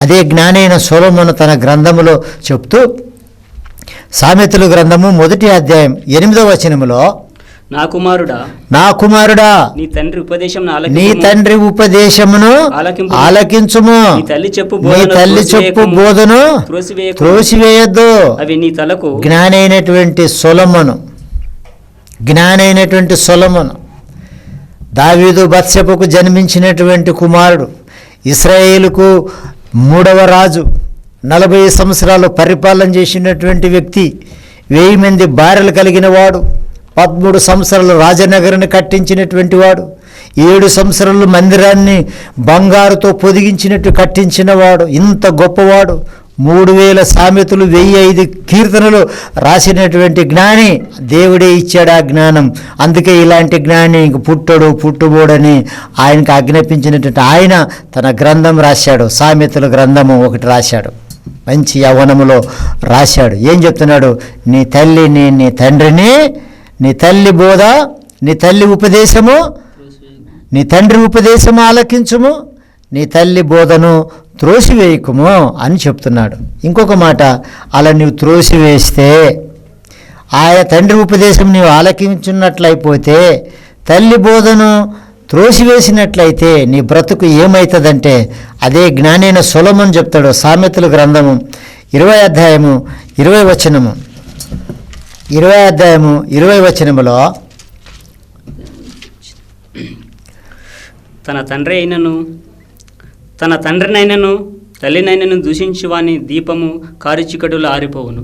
అదే జ్ఞానైన సొలొమోను తన గ్రంథములో చెప్తూ సామెతలు గ్రంథము మొదటి అధ్యాయం ఎనిమిదవ వచనములో నా కుమారుడా నా కుమారుడా నీ తండ్రి ఉపదేశం నీ తండ్రి ఉపదేశమును. ఆలకించుము నీ తల్లి చెప్పు నీ తల్లి చెప్పు. బోధను త్రోసివేయద్దు అవి నీ తలకు జ్ఞానైనటువంటి సొలమును జ్ఞానైనటువంటి సొలమును దావీదు బత్సెపకు జన్మించినటువంటి కుమారుడు ఇస్రాయేలుకు మూడవ రాజు నలభై సంవత్సరాలు పరిపాలన చేసినటువంటి వ్యక్తి వెయ్యి మంది భార్యలు కలిగిన వాడు పదమూడు సంవత్సరాలు రాజనగరాన్ని కట్టించినటువంటి వాడు ఏడు సంవత్సరాలు మందిరాన్ని బంగారుతో పొదిగించినట్టు కట్టించినవాడు ఇంత గొప్పవాడు. మూడు వేల సామెతలు వెయ్యి ఐదు కీర్తనలు రాసినటువంటి జ్ఞాని దేవుడే ఇచ్చాడు ఆ జ్ఞానం. అందుకే ఇలాంటి జ్ఞాని ఇంక పుట్టడు పుట్టుబోడని ఆయనకు ఆజ్ఞాపించినటువంటి ఆయన తన గ్రంథం రాశాడు. సామెతల గ్రంథము ఒకటి రాశాడు. మంచి యవ్వనములో రాశాడు. ఏం చెప్తున్నాడు? నీ తల్లిని నీ తండ్రిని నీ తల్లి బోధ నీ తల్లి ఉపదేశము నీ తండ్రి ఉపదేశము ఆలకించుము నీ తల్లి బోధను త్రోసివేయకుము అని చెప్తున్నాడు. ఇంకొక మాట అలా నీవు త్రోసివేస్తే ఆయా తండ్రి ఉపదేశం నీవు ఆలకించున్నట్లయిపోతే తల్లి బోధను త్రోసివేసినట్లయితే నీ బ్రతుకు ఏమవుతుందంటే అదే జ్ఞానైన సులమని చెప్తాడు సామెతల గ్రంథము ఇరవై అధ్యాయము ఇరవై వచనము. ఇరవై అధ్యాయము ఇరవై వచనములో తన తండ్రి అయినను తన తండ్రినైనను తల్లినైనను దూషించి వాని దీపము కారు చికటులు ఆరిపోవును.